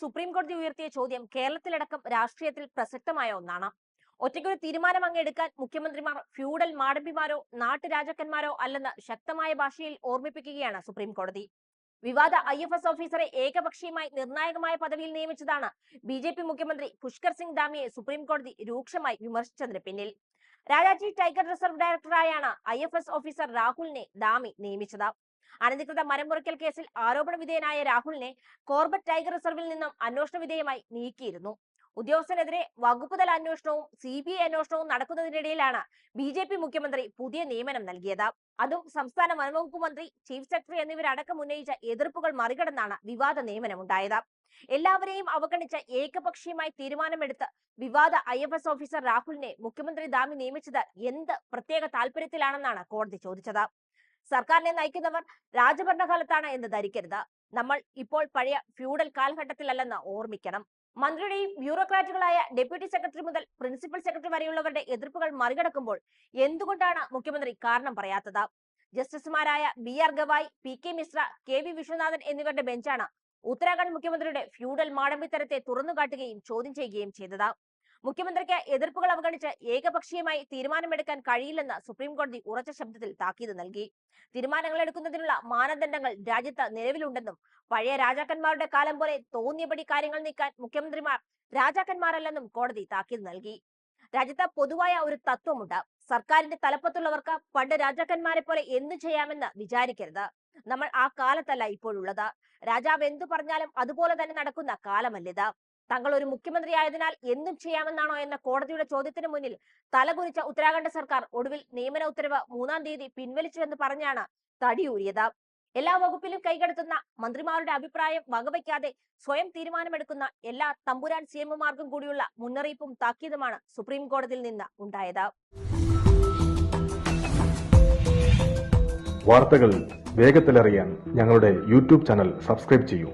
Supreme കോടതി ഉയർത്തിയ ചോദ്യം കേരളത്തിലടക്കം രാഷ്ട്രീയത്തിൽ പ്രസക്തമായ ഒന്നാണ്. ഒറ്റയ്ക്കൊരു തീരുമാനം അങ്ങ് എടുക്കാൻ മുഖ്യമന്ത്രിമാർ ഫ്യൂഡൽ മാടമ്പിമാരോ നാട്ടുരാജാക്കന്മാരോ അല്ലെന്ന് ശക്തമായ ഭാഷയിൽ ഓർമ്മിപ്പിക്കുകയാണ് സുപ്രീം കോടതി. വിവാദ ഐ എഫ് എസ് ഓഫീസറെ ഏകപക്ഷീയമായി നിർണായകമായ പദവിയിൽ നിയമിച്ചതാണ് ബി ജെ പി മുഖ്യമന്ത്രി പുഷ്കർ സിംഗ് ദാമിയെ സുപ്രീം കോടതി രൂക്ഷമായി വിമർശിച്ചതിന് പിന്നിൽ. രാജാജി ടൈഗർ റിസർവ് ഡയറക്ടറായാണ് ഐ എഫ് എസ് ഓഫീസർ രാഹുലിനെ ദാമി നിയമിച്ചത്. അനധികൃത മരം മുറിക്കൽ കേസിൽ ആരോപണ വിധേയനായ രാഹുലിനെ കോർബറ്റ് ടൈഗർ റിസർവിൽ നിന്നും അന്വേഷണ വിധേയമായി നീക്കിയിരുന്നു. ഉദ്യോഗസ്ഥനെതിരെ വകുപ്പുതല അന്വേഷണവും സി ബി ഐ അന്വേഷണവും നടക്കുന്നതിനിടയിലാണ് ബി ജെ പി മുഖ്യമന്ത്രി പുതിയ നിയമനം നൽകിയത്. അതും സംസ്ഥാന വനംവകുപ്പ് മന്ത്രി ചീഫ് സെക്രട്ടറി എന്നിവരടക്കം ഉന്നയിച്ച എതിർപ്പുകൾ മറികടന്നാണ് വിവാദ നിയമനം നിയമനമുണ്ടായത്. എല്ലാവരെയും അവഗണിച്ച ഏകപക്ഷീയമായി തീരുമാനമെടുത്ത് വിവാദ ഐ എഫ് എസ് ഓഫീസർ രാഹുലിനെ മുഖ്യമന്ത്രി ദാമി നിയമിച്ചത് എന്ത് പ്രത്യേക താല്പര്യത്തിലാണെന്നാണ് കോടതി ചോദിച്ചത്. സർക്കാരിനെ നയിക്കുന്നവർ രാജഭരണകാലത്താണ് എന്ന് ധരിക്കരുത്. നമ്മൾ ഇപ്പോൾ പഴയ ഫ്യൂഡൽ കാലഘട്ടത്തിലല്ലെന്ന് ഓർമ്മിക്കണം. മന്ത്രിയുടെയും ബ്യൂറോക്രാറ്റുകളായ ഡെപ്യൂട്ടി സെക്രട്ടറി മുതൽ പ്രിൻസിപ്പൽ സെക്രട്ടറി വരെയുള്ളവരുടെ എതിർപ്പുകൾ മറികടക്കുമ്പോൾ എന്തുകൊണ്ടാണ് മുഖ്യമന്ത്രി കാരണം പറയാത്തത്? ജസ്റ്റിസുമാരായ B R Gavai P K Mishra K V Viswanathan എന്നിവരുടെ ബെഞ്ചാണ് ഉത്തരാഖണ്ഡ് മുഖ്യമന്ത്രിയുടെ ഫ്യൂഡൽ മാടമ്പിത്തരത്തെ തുറന്നുകാട്ടുകയും ചോദ്യം ചെയ്യുകയും ചെയ്തത്. മുഖ്യമന്ത്രിക്ക് എതിർപ്പുകൾ അവഗണിച്ച് ഏകപക്ഷീയമായി തീരുമാനമെടുക്കാൻ കഴിയില്ലെന്ന് സുപ്രീംകോടതി ഉറച്ച ശബ്ദത്തിൽ താക്കീത് നൽകി. തീരുമാനങ്ങൾ എടുക്കുന്നതിനുള്ള മാനദണ്ഡങ്ങൾ രാജ്യത്ത് നിലവിലുണ്ടെന്നും പഴയ രാജാക്കന്മാരുടെ കാലം പോലെ തോന്നിയപടി കാര്യങ്ങൾ നീക്കാൻ മുഖ്യമന്ത്രിമാർ രാജാക്കന്മാരല്ലെന്നും കോടതി താക്കീത് നൽകി. രാജ്യത്ത് പൊതുവായ ഒരു തത്വമുണ്ട്. സർക്കാരിന്റെ തലപ്പത്തുള്ളവർക്ക് പണ്ട് രാജാക്കന്മാരെ പോലെ എന്തു ചെയ്യാമെന്ന് വിചാരിക്കരുത്. നമ്മൾ ആ കാലത്തല്ല ഇപ്പോഴുള്ളത്. രാജാവ് എന്തു പറഞ്ഞാലും അതുപോലെ തന്നെ നടക്കുന്ന കാലമല്ലിത്. തങ്ങൾ ഒരു മുഖ്യമന്ത്രി ആയതിനാൽ എന്തും ചെയ്യാമെന്നാണോ എന്ന കോടതിയുടെ ചോദ്യത്തിന് മുന്നിൽ തലകുനിച്ച ഉത്തരാഖണ്ഡ് സർക്കാർ ഒടുവിൽ നിയമന ഉത്തരവ് മൂന്നാം തീയതി പിൻവലിച്ചു എന്ന് പറഞ്ഞാണ് തടിയൂരിയത്. എല്ലാ വകുപ്പിലും കൈകടത്തുന്ന മന്ത്രിമാരുടെ അഭിപ്രായം വകവയ്ക്കാതെ സ്വയം തീരുമാനമെടുക്കുന്ന എല്ലാ തമ്പുരാൻ സി എമ്മുമാർക്കും കൂടിയുള്ള മുന്നറിയിപ്പും താക്കീതുമാണ് സുപ്രീം കോടതിയിൽ നിന്ന് ഉണ്ടായത്. വാർത്തകൾ വേഗത്തിലറിയാൻ ഞങ്ങളുടെ യൂട്യൂബ് ചാനൽ സബ്സ്ക്രൈബ് ചെയ്യൂ.